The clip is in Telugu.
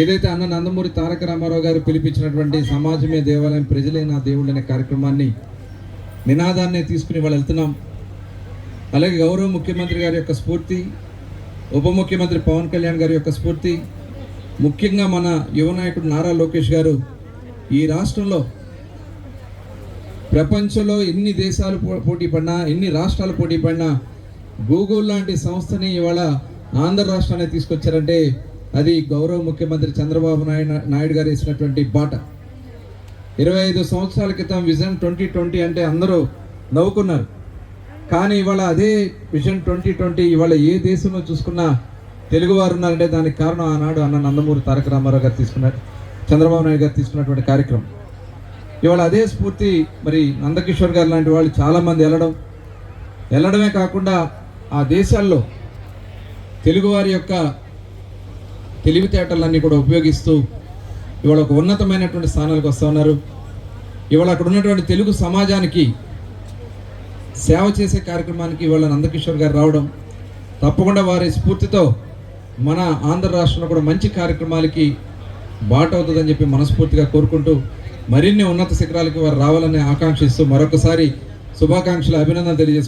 ఏదైతే అన్న నందమూరి తారక రామారావు గారు పిలిపించినటువంటి సమాజమే దేవాలయం ప్రజలే నా దేవుడు అనే కార్యక్రమాన్ని నినాదాన్ని తీసుకుని వాళ్ళు వెళ్తున్నాం. అలాగే గౌరవ ముఖ్యమంత్రి గారి యొక్క స్ఫూర్తి ఉప ముఖ్యమంత్రి పవన్ కళ్యాణ్ గారి యొక్క స్ఫూర్తి ముఖ్యంగా మన యువ నాయకుడు నారా లోకేష్ గారు ఈ రాష్ట్రంలో ప్రపంచంలో ఎన్ని దేశాలు పోటీ పడినా ఎన్ని రాష్ట్రాలు పోటీ పడినా గూగుల్ లాంటి సంస్థని ఇవాళ ఆంధ్ర రాష్ట్రాన్ని తీసుకొచ్చారంటే అది గౌరవ ముఖ్యమంత్రి చంద్రబాబు నాయుడు నాయుడు గారు వేసినటువంటి బాట. ఇరవై ఐదు సంవత్సరాల క్రితం విజన్ ట్వంటీ ట్వంటీ అంటే అందరూ నవ్వుకున్నారు. కానీ ఇవాళ అదే విజన్ ట్వంటీ ట్వంటీ ఇవాళ ఏ దేశంలో చూసుకున్నా తెలుగువారు ఉన్నారంటే దానికి కారణం ఆనాడు అన్న నందమూరి తారక రామారావు గారు తీసుకున్నారు చంద్రబాబు నాయుడు గారు తీసుకున్నటువంటి కార్యక్రమం. ఇవాళ అదే స్ఫూర్తి మరి నందకిషోర్ గారు లాంటి వాళ్ళు చాలామంది వెళ్ళడం. వెళ్ళడమే కాకుండా ఆ దేశాల్లో తెలుగువారి యొక్క తెలివితేటలన్నీ కూడా ఉపయోగిస్తూ ఇవాళ ఒక ఉన్నతమైనటువంటి స్థానాలకు వస్తూ ఉన్నారు. ఇవాళ అక్కడ ఉన్నటువంటి తెలుగు సమాజానికి సేవ చేసే కార్యక్రమానికి ఇవాళ నందకిషోర్ గారు రావడం తప్పకుండా వారి స్ఫూర్తితో మన ఆంధ్ర రాష్ట్రంలో కూడా మంచి కార్యక్రమాలకి బాట అవుతుందని చెప్పి మనస్ఫూర్తిగా కోరుకుంటూ మరిన్ని ఉన్నత శిఖరాలకి వారు రావాలని ఆకాంక్షిస్తూ మరొకసారి శుభాకాంక్షలు అభినందన తెలియజేస్తున్నారు